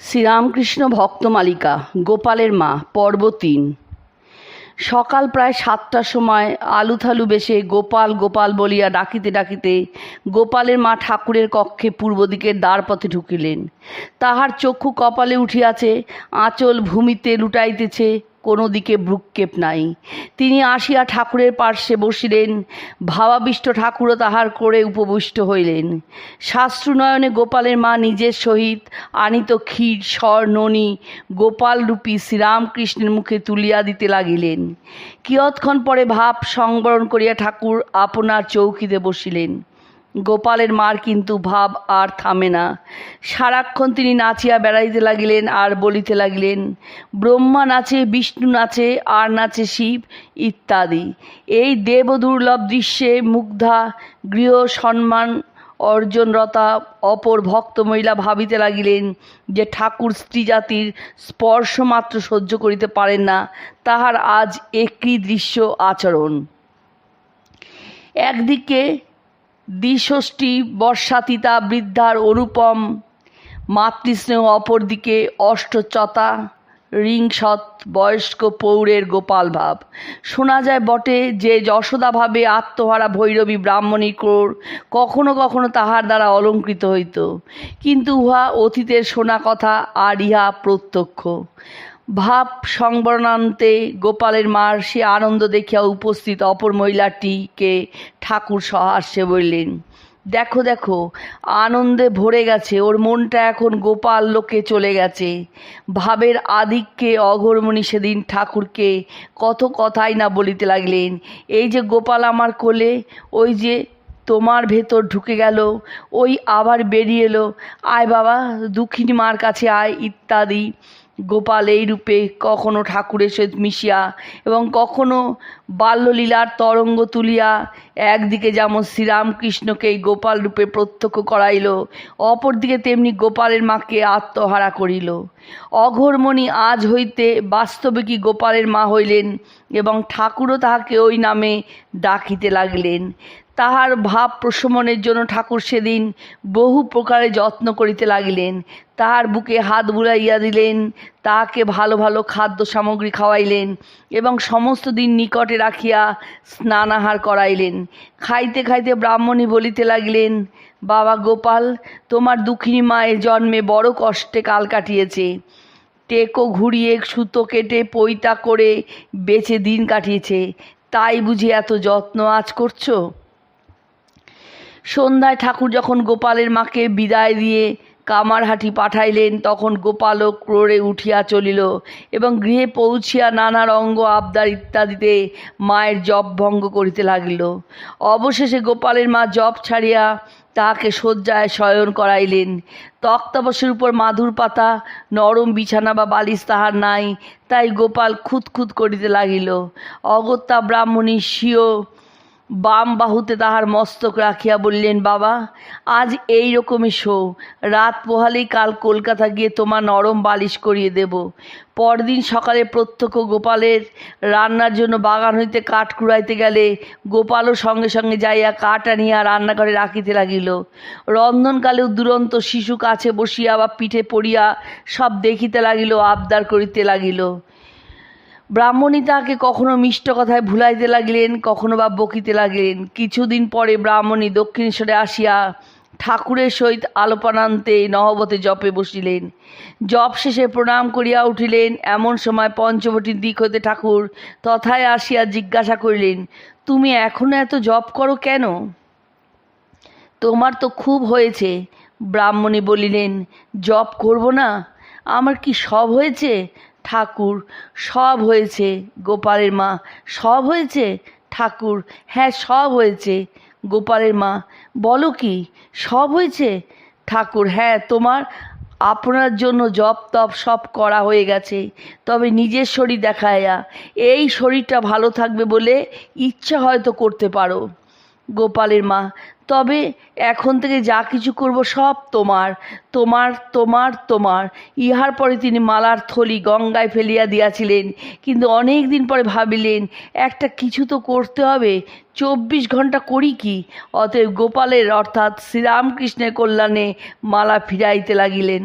শ্রীরামকৃষ্ণ ভক্তমালিকা গোপালের মা, পর্ব তিন। সকাল প্রায় সাতটার সময় আলু থালু বেশে গোপাল গোপাল বলিয়া ডাকিতে ডাকিতে গোপালের মা ঠাকুরের কক্ষে পূর্ব দিকের দ্বারপথে ঢুকিলেন। তাহার চক্ষু কপালে উঠিয়াছে, আঁচল ভূমিতে লুটাইতেছে কোনো দিকে ভ্রুক্ষেপ নাই। তিনি আসিয়া ঠাকুরের পার্শ্বে বসিলেন। ভাবাবিষ্ট ঠাকুরও তাহার করে উপবিষ্ট হইলেন। শাস্ত্রুনয়নে গোপালের মা নিজের সহিত আনিত ক্ষীর, স্বর, ননি গোপালরূপী শ্রীরামকৃষ্ণের মুখে তুলিয়া দিতে লাগিলেন। কিয়ৎক্ষণ পরে ভাব সংবরণ করিয়া ঠাকুর আপনার চৌকিতে বসিলেন। গোপালের মার কিন্তু ভাব আর থামে না। সারাক্ষণ তিনি নাচিয়া বেড়াইতে লাগিলেন আর বলিতে লাগিলেন, ব্রহ্মা নাচে, বিষ্ণু নাচে, আর নাচে শিব ইত্যাদি। এই দেব দুর্লভ দৃশ্যে মুগ্ধা, গৃহ সম্মান অর্জনরতা অপর ভক্ত মহিলা ভাবিতে লাগিলেন যে ঠাকুর স্ত্রী জাতির স্পর্শ মাত্র সহ্য করিতে পারেন না, তাহার আজ একই দৃশ্য আচরণ। একদিকে দ্বিষষ্ঠী বর্ষাতীতা বৃদ্ধার অনুপম, মাতৃস্নেহ অপরদিকে অষ্টচতা রিংসৎ বয়স্ক পৌরের গোপাল ভাব। শোনা যায় বটে যে যশোদাভাবে আত্মহারা ভৈরবী ব্রাহ্মণী ক্রোড় কখনো কখনো তাহার দ্বারা অলঙ্কৃত হইত। কিন্তু উহা অতীতের শোনা কথা আর ইহা প্রত্যক্ষ। ভাব সংবরণান্তে গোপালের মার সে আনন্দ দেখিয়া উপস্থিত অপর মহিলাটিকে ঠাকুর সহাস্যে বললেন, দেখো দেখো, আনন্দে ভরে গেছে, ওর মনটা এখন গোপাল লোকে চলে গেছে। ভাবের আধিক্যে অঘরমণি সেদিন ঠাকুরকে কত কথাই না বলিতে লাগলেন। এই যে গোপাল আমার কোলে, ওই যে তোমার ভেতর ঢুকে গেল, ওই আবার বেরিয়ে এলো। আয় বাবা, দুঃখিনী মার কাছে আয় ইত্যাদি। গোপাল এই রূপে কখনো ঠাকুরের সহিত মিশিয়া এবং কখনো বাল্যলীলার তরঙ্গ তুলিয়া একদিকে যেমন শ্রীরামকৃষ্ণকে এই গোপাল রূপে প্রত্যক্ষ করাইল, অপরদিকে তেমনি গোপালের মাকে আত্মহারা করিল। অঘরমণি আজ হইতে বাস্তবিকই গোপালের মা হইলেন এবং ঠাকুরও তাহাকে ওই নামে ডাকিতে লাগলেন। তাহার ভাব প্রশমনের জন্য ঠাকুর সেদিন বহু প্রকারে যত্ন করিতে লাগিলেন। তাহার বুকে হাত বুলাইয়া দিলেন, তাহাকে ভালো ভালো খাদ্য সামগ্রী খাওয়াইলেন এবং সমস্ত দিন নিকটে রাখিয়া স্নানাহার করাইলেন। খাইতে খাইতে ব্রাহ্মণী বলিতে লাগিলেন, বাবা গোপাল, তোমার দুঃখিনী মায়ের জন্মে বড় কষ্টে কাল কাটিয়েছে। টেকো ঘুরিয়ে সুতো কেটে পৈতা করে বেচে দিন কাটিয়েছে। তাই বুঝি এত যত্ন আজ করছ? সন্ধ্যায় ঠাকুর যখন গোপালের মাকে বিদায় দিয়ে কামারহাটি পাঠাইলেন, তখন গোপালও ক্রোড়ে উঠিয়া চলিল এবং গৃহে পৌঁছিয়া নানা রঙ্গ, আবদার ইত্যাদিতে মায়ের জপ ভঙ্গ করিতে লাগিল। অবশেষে গোপালের মা জপ ছাড়িয়া তাহাকে শয্যায় শয়ন করাইলেন। তক্তাবশের উপর মাদুর পাতা, নরম বিছানা বা বালিশ তাহার নাই, তাই গোপাল খুঁতখুত করিতে লাগিল। অগত্যা ব্রাহ্মণী স্বীয় বাম বাহুতে তাহার মস্তক রাখিয়া বললেন, বাবা, আজ এই রকমই শো। রাত পোহালেই কাল কলকাতা গিয়ে তোমার নরম বালিশ করিয়ে দেব। পরদিন সকালে প্রত্যক্ষ গোপালের রান্নার জন্য বাগান হইতে কাঠ কুড়াইতে গেলে গোপালও সঙ্গে সঙ্গে যাইয়া কাঠ আনিয়া রান্নাঘরে রাখিতে লাগিল। রন্ধনকালেও দুরন্ত শিশু কাছে বসিয়া বা পিঠে পড়িয়া সব দেখিতে লাগিল, আবদার করিতে লাগিল। ব্রাহ্মণী তাহাকে কখনো মিষ্ট কথায় ভুলাইতে লাগিলেন, কখনো বা বকিতে লাগিলেন। কিছুদিন পরে ব্রাহ্মণী দক্ষিণেশ্বরে আসিয়া ঠাকুরের সহিত আলোপনান্তে নহবতে জপে বসিলেন। জপ শেষে প্রণাম করিয়া উঠিলেন। এমন সময় পঞ্চবটির দিক হইতে ঠাকুর তথায় আসিয়া জিজ্ঞাসা করিলেন, তুমি এখনও এত জপ করো কেন? তোমার তো খুব হয়েছে। ব্রাহ্মণী বলিলেন, জপ করব না? আমার কি সব হয়েছে? ঠাকুর, সব হয়েছে। গোপালের মা, সব হয়েছে? ঠাকুর হ্যাঁ সব হয়েছে। গোপালের মা, বলো কি, সব হয়েছে? ঠাকুর হ্যাঁ তোমার আপনার জন্য জপ তপ সব করা হয়ে গেছে। তবে নিজের শরীর দেখায়া, এই শরীরটা ভালো থাকবে বলে ইচ্ছা হয়তো করতে পারো। গোপালের মা, তবে এখন থেকে যা কিছু করব সব তোমার তোমার তোমার তোমার। ইহার পরে তিনি মালার থলি গঙ্গায় ফেলিয়া দিয়াছিলেন, কিন্তু অনেক দিন পরে ভাবিলেন, একটা কিছু তো করতে হবে, চব্বিশ ঘণ্টা করি কি? অতএব গোপালের অর্থাৎ শ্রীরামকৃষ্ণের কল্যাণে মালা ফিরাইতে লাগিলেন।